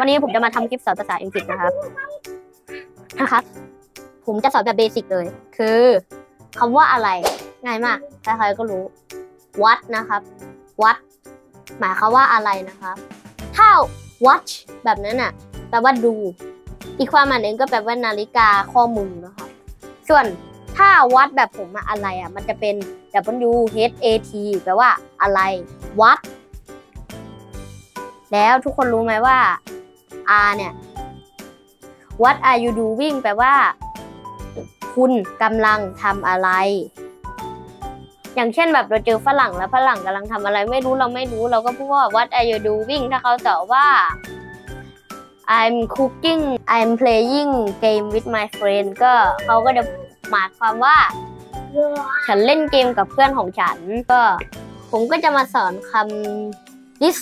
วันนี้ผมจะมาทำคลิปสอนภาษาอังกฤษนะครับนะครับ ผมจะสอนแบบเบสิกเลย คือคำว่าอะไรง่ายมากใครๆก็รู้ what นะครับ what หมายความว่าอะไรนะครับ ถ้า watch แบบนั้นน่ะแปลว่าดู อีกความหมายหนึ่งก็แปลว่านาฬิกาข้อมือนะครับ ส่วนถ้าวัดแบบผมอะอะไรอะมันจะเป็น W H A T แปลว่าอะไร วัด แล้วทุกคนรู้ไหมว่า R เนี่ย What are you doing แปลว่า คุณกำลังทำอะไร อย่างเช่นแบบเราเจอฝรั่งแล้วฝรั่งกำลังทำอะไรไม่รู้เราไม่รู้เราก็พูดว่า What are you doing ถ้าเขาตอบว่า I'm cooking I'm playing game with my friend ก็เขาก็จะหมายความว่า ฉันเล่นเกมกับเพื่อนของฉัน ก็ผมก็จะมาสอนคำ dis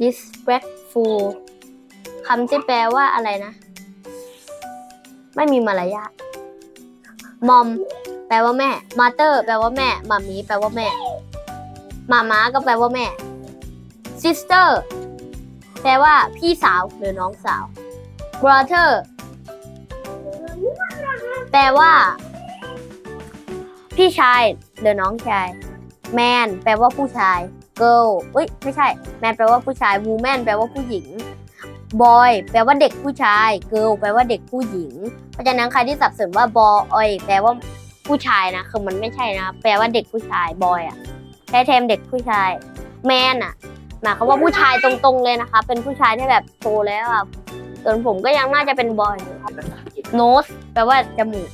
disrespectful คำที่แปลว่าอะไรนะ ไม่มีมารยาท mom แปลว่าแม่ mother แปลว่าแม่มามีแปลว่าแม่มาม้าก็แปลว่าแม่ sister แปลว่าพี่สาวหรือน้องสาว brother แปลว่า พี่ชายหรือน้องชาย man แปลว่าผู้ชาย girl เอ้ย ไม่ใช่ man แปลว่าผู้ชาย woman แปลว่าผู้หญิง boy แปลว่าเด็กผู้ชาย girl แปลว่าเด็กผู้หญิง เพราะฉะนั้นใครที่สับสนว่า boy แปลว่าผู้ชายนะคือมันไม่ใช่นะ แปลว่าเด็กผู้ชาย boy อะใช้แทนเด็กผู้ชาย man อะหมายความว่าผู้ชายตรงๆเลยนะคะ เป็นผู้ชายที่แบบโตแล้วอะส่วนผมก็ยังน่าจะเป็น boy อยู่ครับ nose แปลว่าจมูก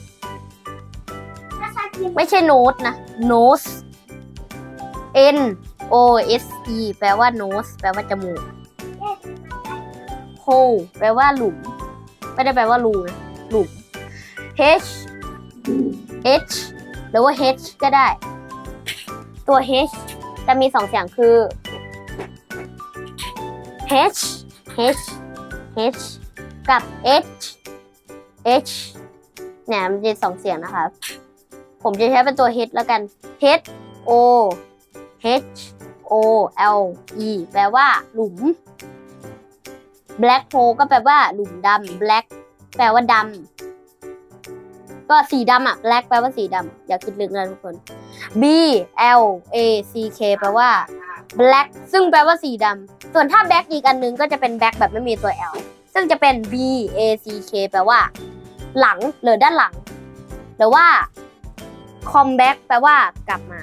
ไม่ใช่ nose นะ nose n o s e แปลว่า nose แปลว่าจมูก hole แปลว่าหลุม ไม่ได้แปลว่ารูนะหลุม h h หรือว่า h ก็ได้ ตัว h จะมีสองเสียงคือ h h h กับ h h เนี่ยมันจะสองเสียงนะคะ ผมจะใช้เป็นตัว h แล้วกัน h o h o l e แปลว่าหลุม black hole ก็แปลว่าหลุมดำ black แปลว่าดำ ก็สีดำอะ black แปลว่าสีดำ อย่าคิดลึกนะทุกคน b l a c k แปลว่า black ซึ่งแปลว่าสีดำ ส่วนถ้า black อีกอันนึงก็จะเป็น black แบบไม่มีตัว l ซึ่งจะเป็น b a c k แปลว่า หลังหรือด้านหลัง หรือว่า come back แปลว่ากลับมา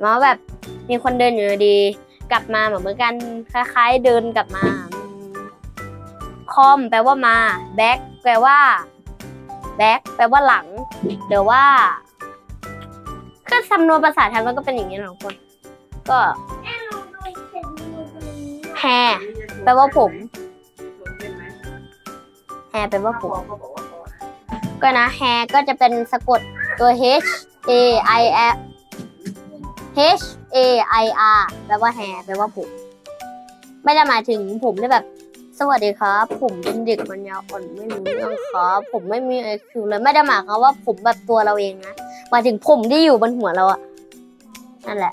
หมายว่าแบบมีคนเดินอยู่ดี กลับมาเหมือนกันคล้ายๆเดินกลับมา คอมแปลว่ามาแบ็กแปลว่าแบ็กแปลว่าหลังหรือว่าคือสำนวนภาษาไทยมันก็เป็นอย่างนี้นะทุกคน ก็แฮแปลว่าผมแฮแปลว่าผม ก็นะแฮก็จะเป็นสะกดตัว H A I R H A I R แปลว่าแฮแปลว่าผม ไม่ได้หมายถึงผมที่แบบ สวัสดีครับ ผมเป็นเด็กปัญญาอ่อนไม่รู้เรื่องครับผมไม่มีไอคิวเลยไม่ได้หมายความว่าผมแบบตัวเราเองนะหมายถึงผมที่อยู่บนหัวเราอะนั่นแหละ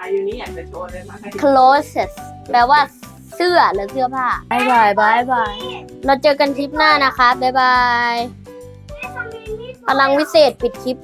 อายุนี้อยากจะโชว์เลยมาให้ clothes แปลว่าเสื้อหรือเสื้อผ้าบายบายบายบายเราเจอกันคลิปหน้านะคะบายบายพลังวิเศษปิดคลิป